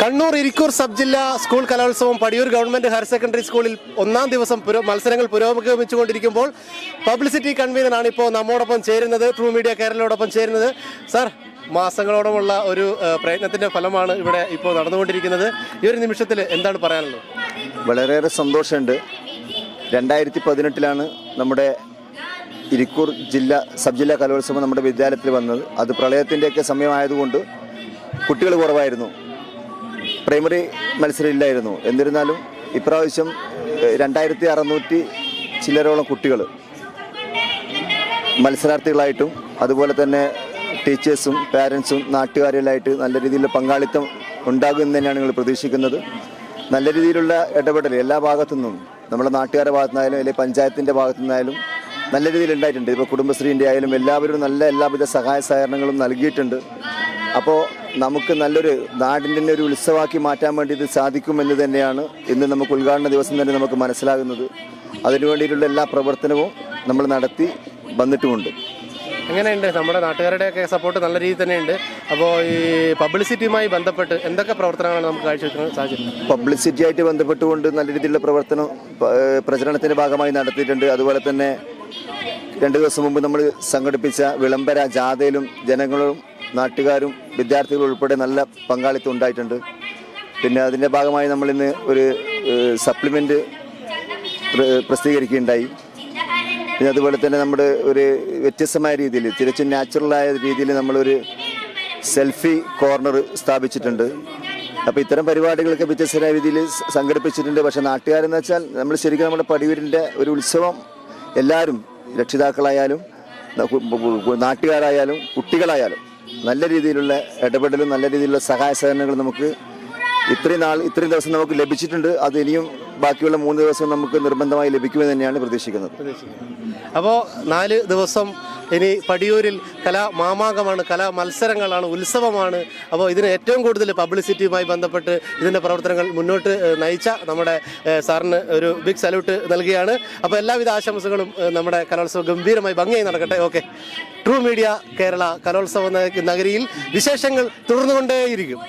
Kannur Irikkur sub ജില്ലാ school കലോത്സവം Padiyoor government higher secondary സ്കൂളിൽ ഒന്നാം ദിവസം മത്സരങ്ങൾ പുരോഗമിച്ചുകൊണ്ടിരിക്കുമ്പോൾ പബ്ലിസിറ്റി കൺവീനറാണ് ഇപ്പോൾ നമ്മോടൊപ്പം ചേരുന്നത് ട്രൂ മീഡിയ കേരളയോടൊപ്പം ചേരുന്നത്. സർ മാസങ്ങളോളമുള്ള ഒരു പ്രയത്നത്തിന്റെ ഫലമാണ് ഇവിടെ ഇപ്പോൾ നടന്നുകൊണ്ടിരിക്കുന്നത്. ഈ ഒരു നിമിഷത്തിൽ എന്താണ് പറയാനുള്ളത്? വളരെയേറെ സന്തോഷമുണ്ട്. രണ്ടായിരത്തി പതിനെട്ടിലാണ് നമ്മുടെ ഇരിക്കൂർ ജില്ല സബ് ജില്ലാ കലോത്സവം നമ്മുടെ വിദ്യാലയത്തിൽ വന്നത്. അത് പ്രളയത്തിന്റെയൊക്കെ സമയമായതുകൊണ്ട് കുട്ടികൾ കുറവായിരുന്നു. പ്രൈമറി മത്സരം ഇല്ലായിരുന്നു എന്നിരുന്നാലും ഇപ്രാവശ്യം രണ്ടായിരത്തി അറുന്നൂറ്റി ചില്ലരോളം കുട്ടികൾ മത്സരാർത്ഥികളായിട്ടും അതുപോലെ തന്നെ ടീച്ചേഴ്സും പാരൻസും നാട്ടുകാരികളായിട്ട് നല്ല രീതിയിൽ പങ്കാളിത്തം ഉണ്ടാകുമെന്ന് തന്നെയാണ് ഞങ്ങൾ പ്രതീക്ഷിക്കുന്നത്. നല്ല രീതിയിലുള്ള ഇടപെടൽ എല്ലാ ഭാഗത്തു നിന്നും നമ്മുടെ നാട്ടുകാരുടെ ഭാഗത്തുനിന്നായാലും അല്ലെങ്കിൽ പഞ്ചായത്തിന്റെ ഭാഗത്തു നിന്നായാലും നല്ല രീതിയിൽ ഉണ്ടായിട്ടുണ്ട്. ഇപ്പോൾ കുടുംബശ്രീന്റെ ആയാലും എല്ലാവരും നല്ല എല്ലാവിധ സഹായ സഹകരണങ്ങളും നൽകിയിട്ടുണ്ട്. അപ്പോൾ നമുക്ക് നല്ലൊരു നാടിന്റെ തന്നെ ഒരു ഉത്സവമാക്കി മാറ്റാൻ വേണ്ടി ഇത് സാധിക്കുമെന്ന് തന്നെയാണ് ഇന്ന് നമുക്ക് ഉദ്ഘാടന ദിവസം തന്നെ നമുക്ക് മനസ്സിലാകുന്നത്. അതിനുവേണ്ടിയിട്ടുള്ള എല്ലാ പ്രവർത്തനവും നമ്മൾ നടത്തി വന്നിട്ടുമുണ്ട്. എങ്ങനെയുണ്ട്? നമ്മുടെ നാട്ടുകാരുടെയൊക്കെ സപ്പോർട്ട് നല്ല രീതിയിൽ തന്നെയുണ്ട്. അപ്പോൾ ഈ പബ്ലിസിറ്റിയുമായി ബന്ധപ്പെട്ട് എന്തൊക്കെ പ്രവർത്തനങ്ങളാണ് നമുക്ക് കാഴ്ചവെക്കാൻ സാധിച്ചത് പബ്ലിസിറ്റി ആയിട്ട് ബന്ധപ്പെട്ടുകൊണ്ട് നല്ല രീതിയിലുള്ള പ്രവർത്തനം പ്രചരണത്തിന്റെ ഭാഗമായി നടത്തിയിട്ടുണ്ട്. അതുപോലെ തന്നെ രണ്ട് ദിവസം മുമ്പ് നമ്മൾ സംഘടിപ്പിച്ച വിളംബര ജാഥയിലും ജനങ്ങളും നാട്ടുകാരും വിദ്യാർത്ഥികളും ഉൾപ്പെടെ നല്ല പങ്കാളിത്തം ഉണ്ടായിട്ടുണ്ട്. പിന്നെ അതിന്റെ ഭാഗമായി നമ്മൾ ഇന്ന് ഒരു സപ്ലിമെന്റ് പ്രസിദ്ധീകരിക്കുകയുണ്ടായി. പിന്നെ അതുപോലെ തന്നെ നമ്മുടെ ഒരു വ്യത്യസ്തമായ രീതിയിൽ തികച്ചും നാച്ചുറലായ രീതിയിൽ നമ്മളൊരു സെൽഫി കോർണർ സ്ഥാപിച്ചിട്ടുണ്ട്. അപ്പോൾ ഇത്തരം പരിപാടികളൊക്കെ വ്യത്യസ്തമായ രീതിയിൽ സംഘടിപ്പിച്ചിട്ടുണ്ട്. പക്ഷേ നാട്ടുകാരെന്ന് വെച്ചാൽ നമ്മൾ ശരിക്കും നമ്മുടെ പടിയൂരിന്റെ ഒരു ഉത്സവം എല്ലാവരും രക്ഷിതാക്കളായാലും നാട്ടുകാരായാലും കുട്ടികളായാലും നല്ല രീതിയിലുള്ള ഇടപെടലും നല്ല രീതിയിലുള്ള സഹായ സഹകരണങ്ങളും നമുക്ക് ഇത്രയും നാൾ ഇത്രയും ദിവസം നമുക്ക് ലഭിച്ചിട്ടുണ്ട്. അത് ഇനിയും ബാക്കിയുള്ള മൂന്ന് ദിവസം നമുക്ക് നിർബന്ധമായി ലഭിക്കുമെന്ന് തന്നെയാണ് പ്രതീക്ഷിക്കുന്നത്. അപ്പോൾ നാല് ദിവസം ഇനി പടിയൂരിൽ കലാ മാമാങ്കമാണ് കലാ മത്സരങ്ങളാണ് ഉത്സവമാണ്. അപ്പോൾ ഇതിന് ഏറ്റവും കൂടുതൽ പബ്ലിസിറ്റിയുമായി ബന്ധപ്പെട്ട് ഇതിന്റെ പ്രവർത്തനങ്ങൾ മുന്നോട്ട് നയിച്ച നമ്മുടെ സാറിന് ഒരു ബിഗ് സല്യൂട്ട് നൽകുകയാണ്. അപ്പോൾ എല്ലാവിധ ആശംസകളും നമ്മുടെ കലോത്സവം ഗംഭീരമായി ഭംഗിയായി നടക്കട്ടെ. ഓക്കെ. ട്രൂ മീഡിയ കേരള കലോത്സവ നഗരിയിൽ വിശേഷങ്ങൾ തുടർന്നുകൊണ്ടേയിരിക്കും.